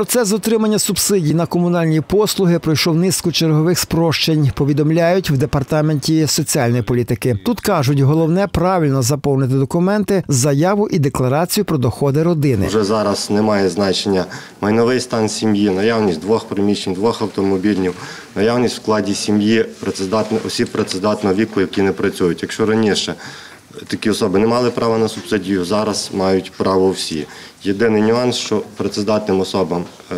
Процес отримання субсидій на комунальні послуги пройшов низку чергових спрощень. Повідомляють в департаменті соціальної політики. Тут кажуть, головне правильно заповнити документи, заяву і декларацію про доходи родини. Вже зараз немає значення майновий стан сім'ї, наявність двох приміщень, двох автомобілів, наявність в складі сім'ї осіб працездатного віку, які не працюють. Якщо раніше такі особи не мали права на субсидію, зараз мають право всі. Єдиний нюанс, що працездатним особам е,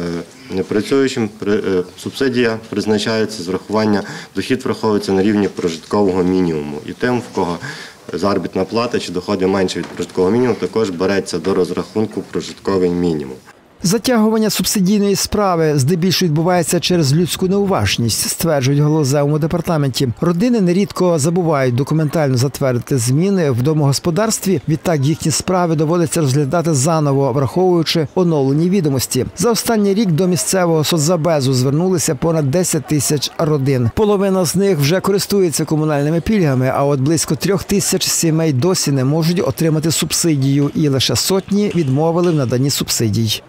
непрацюючим е, субсидія призначається з врахування, дохід враховується на рівні прожиткового мінімуму. І тим, в кого заробітна плата чи доходи менше від прожиткового мінімуму, також береться до розрахунку прожитковий мінімум. Затягування субсидійної справи здебільшого відбувається через людську неуважність, стверджують в департаменті. Родини нерідко забувають документально затвердити зміни в домогосподарстві. Відтак їхні справи доводиться розглядати заново, враховуючи оновлені відомості. За останній рік до місцевого соцзабезу звернулися понад 10 тисяч родин. Половина з них вже користується комунальними пільгами, а от близько трьох тисяч сімей досі не можуть отримати субсидію, і лише сотні відмовили в наданні субсидій.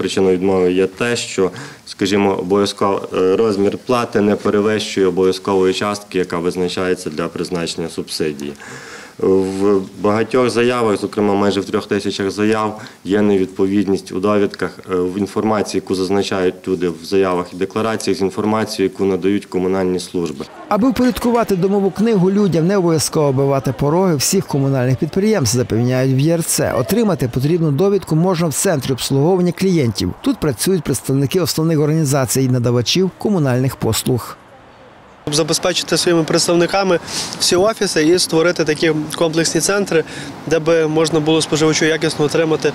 Причиною відмови є те, що, скажімо, обов'язково е, розмір плати не перевищує обов'язкової частки, яка визначається для призначення субсидії. В багатьох заявах, зокрема майже в трьох тисячах заяв, є невідповідність у довідках е, в інформації, яку зазначають люди в заявах і деклараціях з інформацією, яку надають комунальні служби. Аби впорядкувати домову книгу людям, не обов'язково бивати пороги всіх комунальних підприємств, запевняють в ЄРЦ. Отримати потрібну довідку можна в центрі обслуговування клієнтів. Тут працюють представники основних організацій надавачів комунальних послуг. Щоб забезпечити своїми представниками всі офіси і створити такі комплексні центри, де би можна було споживачу якісно отримати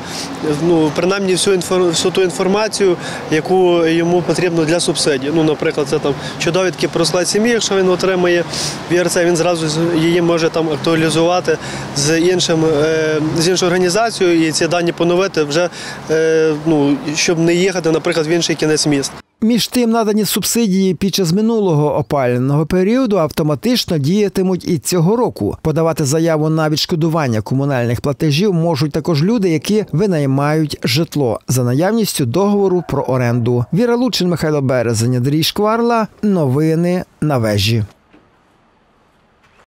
ну, принаймні всю, всю ту інформацію, яку йому потрібно для субсидій. Ну, наприклад, це там чи довідки про склад сім'ї, якщо він отримає в ЄРЦ, він зразу її може там актуалізувати з іншим е, з іншою організацією і ці дані поновити вже е, ну, щоб не їхати, наприклад, в інший кінець міста. Між тим, надані субсидії під час минулого опалювального періоду автоматично діятимуть і цього року. Подавати заяву на відшкодування комунальних платежів можуть також люди, які винаймають житло за наявністю договору про оренду. Віра Лучин, Михайло Березень, Андрій Шкварла. Новини на вежі.